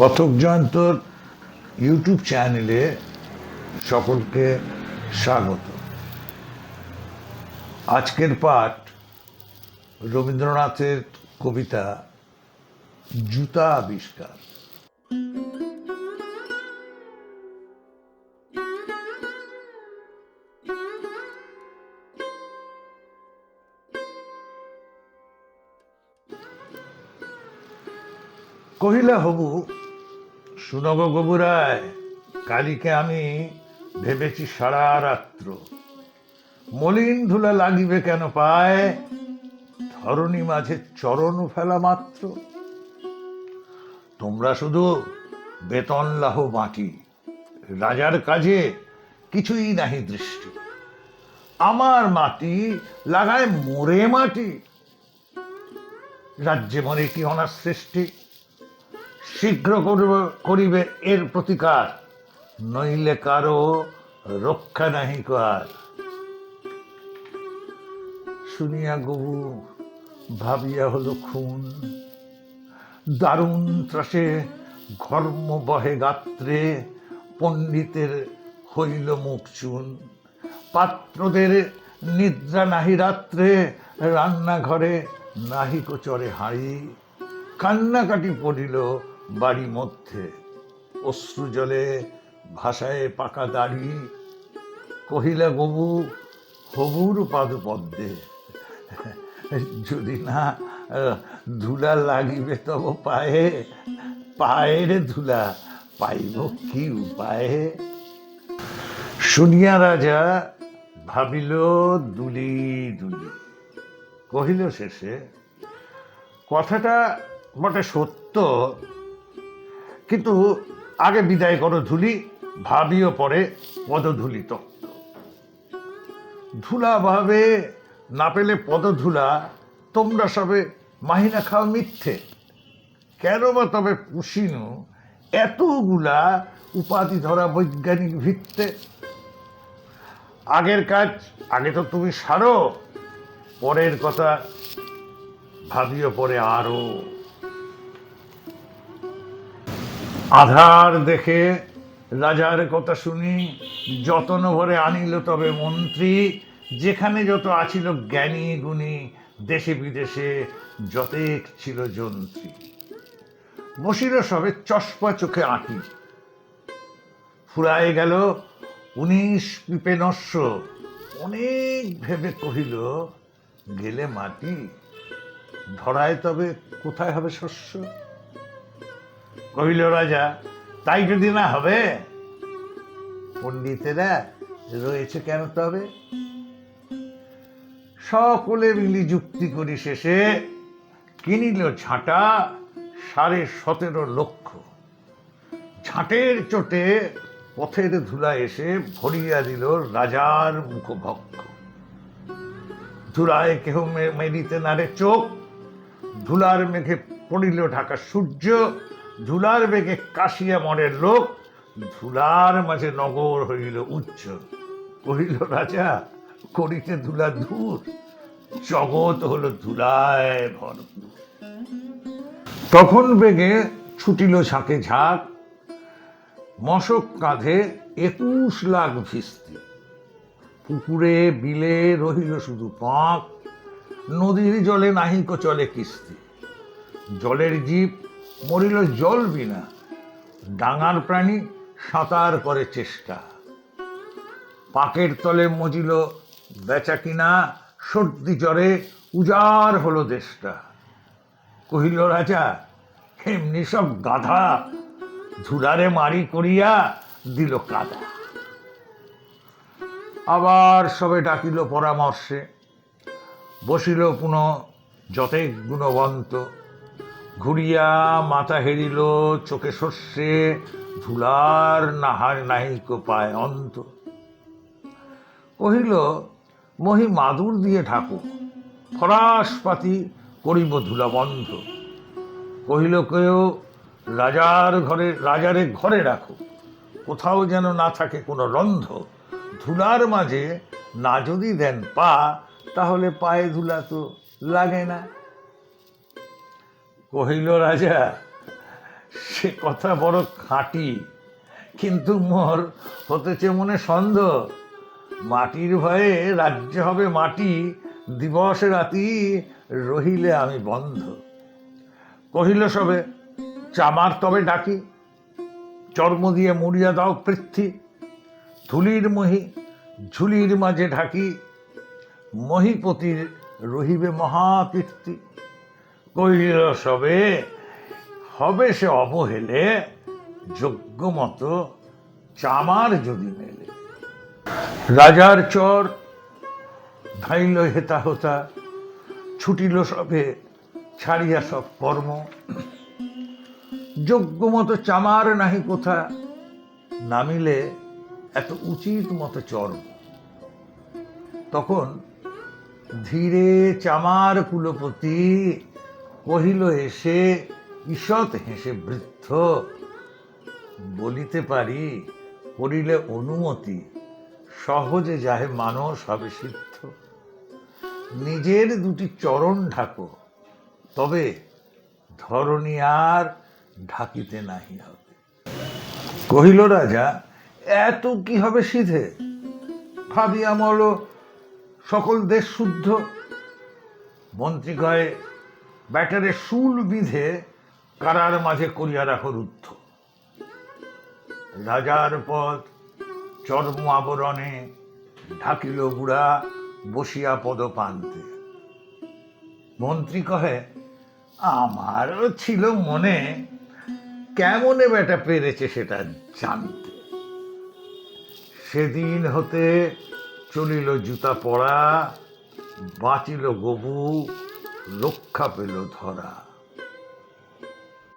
কথক জয়ন্তর YouTube চ্যানেলে সকলকে স্বাগত। আজকের পাঠ রবীন্দ্রনাথের কবিতা জুতা আবিষ্কার। কহিলা হবু শুনগ গবুরায় কালীকে আমি ভেবেছি সারা রাত্র মলিন ধুলা লাগিবে কেন পায়? ধরণী মাঝে চরণ ফেলা মাত্র। তোমরা শুধু বেতন লাহ মাটি, রাজার কাজে কিছুই নাহি দৃষ্টি। আমার মাটি লাগায় মোরে মাটি। রাজ্যে মনে কি অনার সৃষ্টি? শীঘ্র করব- এর প্রতিকার, নইলে কারও রক্ষা নাহি কার শুনিয়া গবু, ভাবিয়া হলো খুন। দারুণ ত্রাসে ঘর্ম বহে গাত্রে, পণ্ডিতের হইল মুখ চুন। পাত্রদের নিদ্রা নাহি রাত্রে, রান্নাঘরে নাহি চরে হাঁড়ি। কান্নাকাটি পড়িল বাড়ি মধ্যে। অশ্রু জলে ভাষায় পাকা দাড়ি। কহিলা গবু হবুর পাদপদ্মে। যদি না, ধুলা লাগিবে তব পায়ে, পায়ের ধুলা পাইব কি উপায়ে? শুনিয়া রাজা ভাবিল, দুলি দুলি। কহিল শেষে, কথাটা বটে সত্য। কিন্তু আগে বিদায় করো ধুলি, ভাবিও পরে পদধূলি তত্ত্ব ধুলা ভাবে না পেলে পদধুলা, তোমরা সবে মাহিনা খাও মিথ্যে। কেন বা তবে পুষিনু, এতগুলা উপাধি ধরা বৈজ্ঞানিক ভিত্তে। আগের কাজ, আগে তো তুমি সারো, পরের কথা ভাবিও পরে আরও। আধার দেখে রাজার কথা শুনি, যতন ভরে আনিল তবে মন্ত্রী, যেখানে যত আছিল জ্ঞানী গুণী, দেশে বিদেশে যতেক ছিল যন্ত্রী। বসিল সবে চশমা চোখে আঁটি ফুরায় গেল, উনিশ পিপে নস্য অনেক ভেবে কহিল, গেলে মাটি, ধরায় তবে কোথায় হবে শস্য? কহিল, রাজা, তাই যদি না হবে, পণ্ডিতেরা রয়েছে কেন তবে? সকলে মিলি যুক্তি করি শেষে কিনিল ঝাঁটা সাড়ে সতেরো লক্ষ। ঝাঁটের চোটে পথের ধুলা এসে ভরিয়া দিল রাজার মুখভক্ষ। ধুলায় কেহ মেরিতে নারে চোখ, ধুলার মেঘে পড়িল ঢাকা সূর্য ধুলার বেগে কাশিয়া মনের লোক ধুলার মাঝে নগর হইল উচ্চ। কহিল, রাজা, করিতে ধুলা ধূর। জগৎ হলো ধুলায় ভরপুর। তখন বেগে ছুটিল ঝাঁকে ঝাঁক। মশক কাঁধে একুশ লাখ ভিস্তি। পুকুরে বিলে রহিল শুধু পাঁক। নদীর জলে নাহিক চলে কিস্তি। জলের জীব মরিল জল বিনা, ডাঙার প্রাণী সাঁতার করে চেষ্টা। পাকের তলে মজিল বেচা কিনা, সর্দি জ্বরে উজাড় হলো দেশটা। কহিল, রাজা এমনি সব গাধা, ধুলারে মারি করিয়া দিল কাদা। আবার সবে ডাকিল পরামর্শে, বসিল পুনঃ যতেক গুণবন্ত। ঘুরিয়া মাথা হেরিল, চোখে শস্যে ধুলার নাহার নাহিক পায় অন্ত। কহিল, মহি মাদুর দিয়ে ঠাকুর ফরাসপাতি করিব ধুলা বন্ধ কহিল, কেউ রাজার ঘরে, রাজারে ঘরে রাখো কোথাও যেন না থাকে কোনো রন্ধ। ধুলার মাঝে না যদি দেন পা, তাহলে পায়ে ধুলা তো লাগে না। কহিল, রাজা, সে কথা বড় খাঁটি। কিন্তু মোর হতেছে মনে সন্দেহ। মাটির ভয়ে রাজ্য হবে মাটি, দিবস রাতি রহিলে আমি বন্ধ। কহিল, সবে, চামার তবে ডাকি। চর্ম দিয়ে মুড়িয়া দাও পৃথ্বী। ধুলির মহি, ঝুলির মাঝে ঢাকি। মহিপতির রহিবে মহাকীর্তি। কহিল, সবে, হবে সে অবহেলে যোগ্য মতো চামার যদি মেলে। রাজার চর ধাইল হেতা হোতা, ছুটিল সবে, ছাড়িয়া সব কর্ম। যোগ্য মতো চামার নাহি কোথা, নামিলে এত উচিত মতো চর্ম। তখন ধীরে চামার কুলপতি কহিল, এসে ঈষৎ হেসে বৃদ্ধ, বলিতে পারি, করিলে অনুমতি, সহজে যাহে মানুষ হবে সিদ্ধ। নিজের দুটি চরণ ঢাকো, তবে ধরণী আর ঢাকিতে নাহি হবে। কহিল, রাজা, এত কি হবে সিধে? ভাবিয়া মল, সকল দেশ শুদ্ধ। মন্ত্রী কয়ে ব্যাটারে শুল বিধে কারার মাঝে করিয়া রাখো রুদ্ধ। রাজার পদ চর্ম আবরণে ঢাকিল বুড়া বসিয়া পদপান্তে মন্ত্রী কহে, আমারও ছিল মনে, কেমনে বেটা পেরেছে সেটা জানতে। সেদিন হতে চলিল জুতা পড়া, বাঁচিল গবু রক্ষা পেল ধরা।